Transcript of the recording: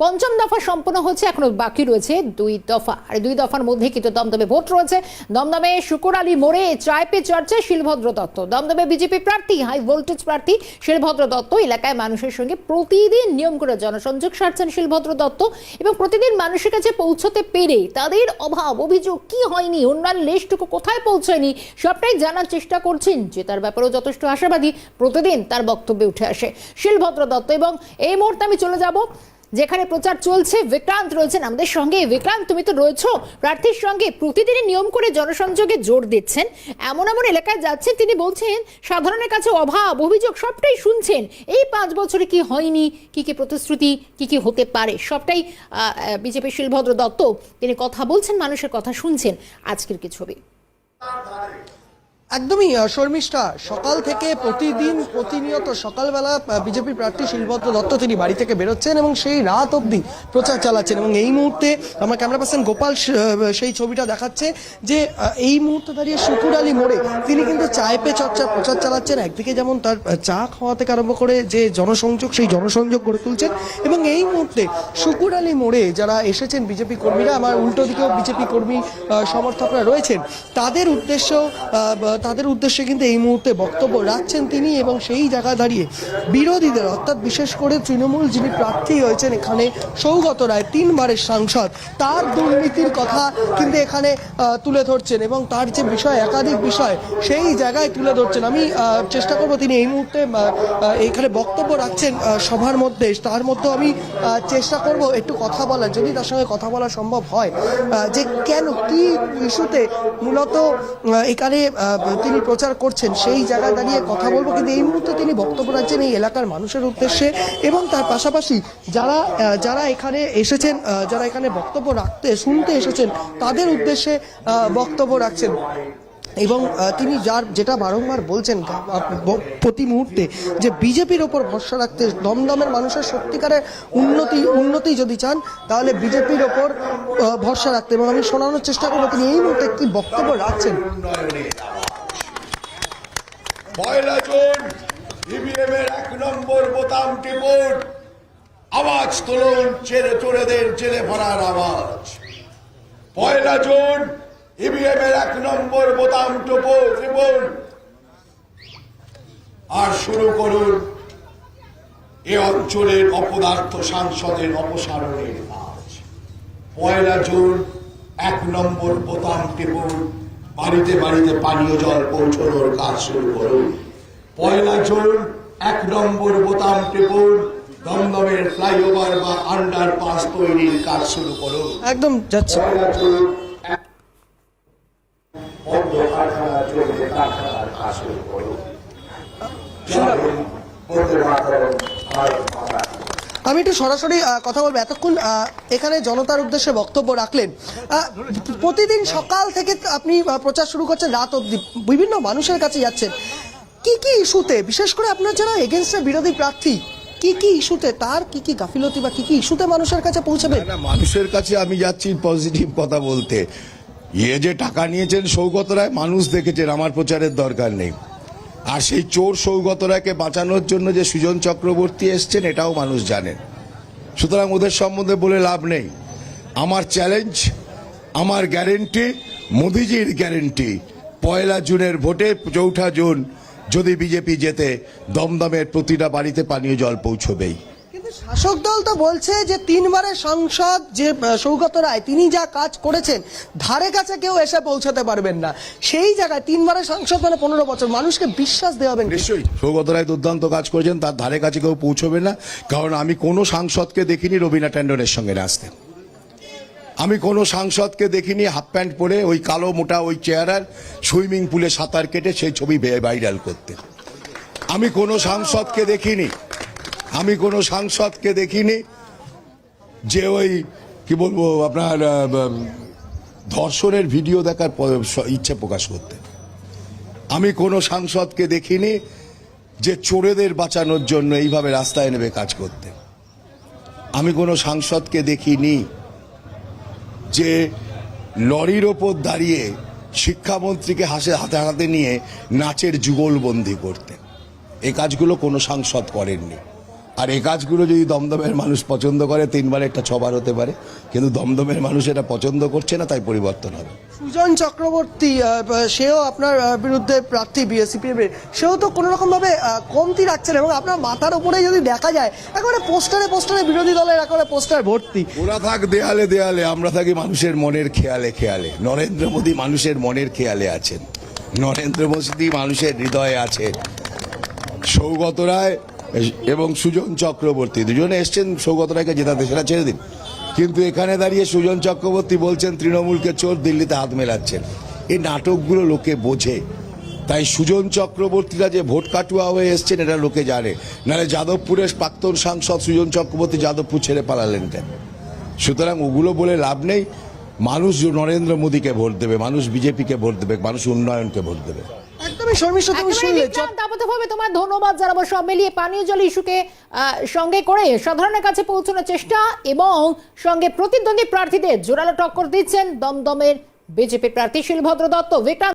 পঞ্চম দফা সম্পন্ন হচ্ছে, এখনও বাকি রয়েছে দুই দফা। আর দুই দফার মধ্যে কিন্তু দমদমে ভোট রয়েছে। দমদমে শুকুর আলী মোড়ে চায় পে চর্চায় শিলভদ্র দত্ত। দমদমে বিজেপি প্রার্থী, হাই ভোল্টেজ প্রার্থী শিলভদ্র দত্ত। এলাকায় মানুষের সঙ্গে প্রতিদিন নিয়ম করে জনসংযোগ সারছেন শিলভদ্র দত্ত এবং প্রতিদিন মানুষের কাছে পৌঁছতে পেরে তাদের অভাব, অভিযোগ কি হয়নি, অন্যান্য লেশটুকু কোথায় পৌঁছয়নি, সবটাই জানার চেষ্টা করছেন, যে তার ব্যাপারেও যথেষ্ট আশাবাদী প্রতিদিন তার বক্তব্যে উঠে আসে শিলভদ্র দত্ত। এবং এই মুহূর্তে আমি চলে যাব যেখানে প্রচার চলছে, বিক্রান্ত রয়েছেন আমাদের সঙ্গে। বিক্রান্ত, তুমি তো রয়েছো। প্রার্থীর সঙ্গে প্রতিদিনই নিয়ম করে জনসংযোগে জোর দিচ্ছেন। এমন এমন এলাকায় যাচ্ছেন, তিনি বলছেন, সাধারণের কাছে অভাব, অভিযোগ সবটাই শুনছেন। এই পাঁচ বছরে কি হয়নি? কি কি প্রতিশ্রুতি, কি কি হতে পারে? সবটাই বিজেপি শিলভদ্র দত্ত, তিনি কথা বলছেন, মানুষের কথা শুনছেন আজকের কি ছবি? একদমই শর্মিষ্ঠা, সকাল থেকে প্রতিদিন প্রতিনিয়ত সকালবেলা বিজেপি প্রার্থী শিলভদ্র দত্ত তিনি বাড়ি থেকে বেরোচ্ছেন এবং সেই রাত অবধি প্রচার চালাচ্ছেন এবং এই মুহূর্তে আমার ক্যামেরা পার্সন গোপাল সেই ছবিটা দেখাচ্ছে যে এই মুহূর্তে দাঁড়িয়ে শুকুর আলী মোড়ে তিনি কিন্তু চায় পে চর্চা, প্রচার চালাচ্ছেন। একদিকে যেমন তার চা খাওয়া থেকে আরম্ভ করে যে জনসংযোগ, সেই জনসংযোগ গড়ে তুলছেন এবং এই মুহূর্তে শুকুর আলী মোড়ে যারা এসেছেন বিজেপি কর্মীরা, আমার উল্টো দিকেও বিজেপি কর্মী সমর্থকরা রয়েছেন, তাদের উদ্দেশ্য তাদের উদ্দেশ্যে কিন্তু এই মুহূর্তে বক্তব্য রাখছেন তিনি এবং সেই জায়গা দাঁড়িয়ে বিরোধীদের, অর্থাৎ বিশেষ করে তৃণমূল যিনি প্রার্থী হয়েছেন এখানে সৌগত রায়, তিনবারের সাংসদ, তার দুর্নীতির কথা কিন্তু এখানে তুলে ধরছেন এবং তার যে বিষয়, একাধিক বিষয়, সেই জায়গায় তুলে ধরছেন। আমি চেষ্টা করব তিনি এই মুহূর্তে এখানে বক্তব্য রাখছেন সভার মধ্যে তার মধ্যে আমি চেষ্টা করব একটু কথা বলার, যদি তার সঙ্গে কথা বলা সম্ভব হয় যে কেন, কি ইস্যুতে মূলত এখানে তিনি প্রচার করছেন, সেই জায়গায় দাঁড়িয়ে কথা বলব। কিন্তু এই মুহূর্তে তিনি বক্তব্য রাখছেন এই এলাকার মানুষের উদ্দেশ্যে এবং তার পাশাপাশি যারা যারা এখানে এসেছেন যারা এখানে বক্তব্য রাখতে, শুনতে এসেছেন, তাদের উদ্দেশ্যে বক্তব্য রাখছেন। এবং তিনি যার, যেটা বারংবার বলছেন প্রতি মুহূর্তে, যে বিজেপির ওপর ভরসা রাখতে দমদমের মানুষের সত্যিকারের উন্নতি উন্নতি যদি চান, তাহলে বিজেপির ওপর ভরসা রাখতে। এবং আমি শোনানোর চেষ্টা করব, তিনি এই মুহূর্তে কি বক্তব্য রাখছেন? পয়লা জুন ইভিএম এর এক নম্বর বোতাম টিপুন। আওয়াজ তুলুন, চেরে চোরেদের জেলে ভরার আওয়াজ। পয়লা জুন ইভিএম এর এক নম্বর বোতাম টিপুন টিপুন। আর শুরু করুন। এ অঞ্চলের অপদার্থ সাংসদের অপসারণের কাজ। পয়লা জুন এক নম্বর বোতাম টিপুন। বাড়িতে বাড়িতে পানীয় জল পৌঁছানোর কাজ শুরু করুন। পয়লা জুন এক নম্বর বোতাম টিপুন দমদমের ফ্লাইওভার বা আন্ডার পাস তৈরির কাজ শুরু করুন। একদম যাচ্ছে। পয়লা জুন বন্ধ কারখানা চলবে কারখানার কাজ শুরু করুন। ভারত মাতা। আমি একটু সরাসরি কথা বলব। এতক্ষণ এখানে জনতার উদ্দেশ্যে বক্তব্য রাখলেন। প্রতিদিন সকাল থেকে আপনি প্রচার শুরু করছেন, রাত অবধি। বিভিন্ন মানুষের কাছে যাচ্ছেন। কি কি ইস্যুতে, বিশেষ করে আপনার যারা এগেনস্টে বিরোধী প্রার্থী, কি কি ইস্যুতে, তার কি কি গাফিলতি বা কি কি ইস্যুতে মানুষের কাছে পৌঁছাবেন? না মানুষের কাছে আমি যাচ্ছি পজিটিভ কথা বলতে। ইয়ে যে টাকা নিয়েছেন সৌগত রায়, মানুষ দেখেছেন, আমার প্রচারের দরকার নেই। আর সেই চোর সৌগতরাকে বাঁচানোর জন্য যে সুজন চক্রবর্তী এসছেন, এটাও মানুষ জানেন সুতরাং ওদের সম্বন্ধে বলে লাভ নেই। আমার চ্যালেঞ্জ আমার গ্যারেন্টি মোদিজির গ্যারেন্টি পয়লা জুনের ভোটে চৌঠা জুন যদি বিজেপি জেতে, দমদমের প্রতিটা বাড়িতে পানীয় জল পৌঁছবেই। শাসক দল তো বলছে যে তিনবারের সংসদ যে সৌগত রায়, তিনি যা কাজ করেছেন, ধারে কাছে কেউ এসে পৌঁছাতে পারবেন না। সেই জায়গায় তিনবারের সংসদ মানে পনেরো বছর। মানুষকে বিশ্বাস দেওয়া হবে নিশ্চয়ই। সৌগত রায় দুর্দান্ত কাজ করেছেন, তার ধারে কাছে কেউ পৌঁছবে না। কারণ আমি কোনো সাংসদকে দেখিনি রবিনা ট্যান্ডনের সঙ্গে আসতে। আমি কোনো সাংসদকে দেখিনি হাফ প্যান্ট পরে, ওই কালো মোটা ওই চেয়ারার, সুইমিং পুলে সাঁতার কেটে সেই ছবি ভাইরাল করতে। আমি কোনো সাংসদকে দেখিনি। আমি কোনো সাংসদকে দেখিনি। যে ওই, কি বলব, আপনার ধর্ষণের ভিডিও দেখার ইচ্ছে প্রকাশ করতে আমি কোনো সাংসদকে দেখিনি যে চোরেদের বাঁচানোর জন্য এইভাবে রাস্তায় নেবে কাজ করতে আমি কোনো সাংসদকে দেখিনি যে লরির ওপর দাঁড়িয়ে শিক্ষামন্ত্রীকে হাসে হাতে হাতে নিয়ে নাচের যুগলবন্দি করতে এ কাজগুলো কোনো সাংসদ করেননি। আর এই কাজগুলো যদি দমদমের মানুষ পছন্দ করে তিনবার একটা ছবার হতে পারে। কিন্তু দমদমের মানুষ এটা পছন্দ করছে না তাই পরিবর্তন হবে। সুজন চক্রবর্তী সেও আপনার বিরুদ্ধে প্রার্থী এর। সেও তো কোনো রকম ভাবে আহ, কমতি রাখছেন এবং আপনার মাথার উপরে যদি দেখা যায় একেবারে পোস্টারে পোস্টারে বিরোধী দলের একেবারে পোস্টার ভর্তি। ওরা থাক দেয়ালে দেয়ালে আমরা থাকি মানুষের মনের খেয়ালে খেয়ালে। নরেন্দ্র মোদী মানুষের মনের খেয়ালে আছেন। নরেন্দ্র মোদী মানুষের হৃদয়ে আছে সৌগত রায় এবং সুজন চক্রবর্তী, দুজনে এসছেন সৌগত রায়কে জেতাতে, সেটা ছেড়ে দিন। কিন্তু এখানে দাঁড়িয়ে সুজন চক্রবর্তী বলছেন, তৃণমূলকে চোর দিল্লিতে হাত মেলাচ্ছেন। এই নাটকগুলো লোকে বোঝে। তাই সুজন চক্রবর্তীরা যে ভোট কাটুয়া হয়ে এসছেন, এটা লোকে জানে। নাহলে যাদবপুরের প্রাক্তন সাংসদ সুজন চক্রবর্তী যাদবপুর ছেড়ে পালালেন কেন? সুতরাং ওগুলো বলে লাভ নেই। মানুষ নরেন্দ্র মোদীকে ভোট দেবে, মানুষ বিজেপিকে ভোট দেবে, মানুষ উন্নয়নকে ভোট দেবে। একদমই শর্মিষ্ঠা তুমি শুনলে বিক্রান্ত, তোমার ধন্যবাদ জানাব। সব মিলিয়ে পানীয় জল ইস্যুকে আহ, সঙ্গে করে সাধারণের কাছে পৌঁছানোর চেষ্টা এবং সঙ্গে প্রতিদ্বন্দ্বী প্রার্থীদের জোরালো টক্কর দিচ্ছেন দমদমের বিজেপি প্রার্থী শিলভদ্র দত্ত। বিক্রান্ত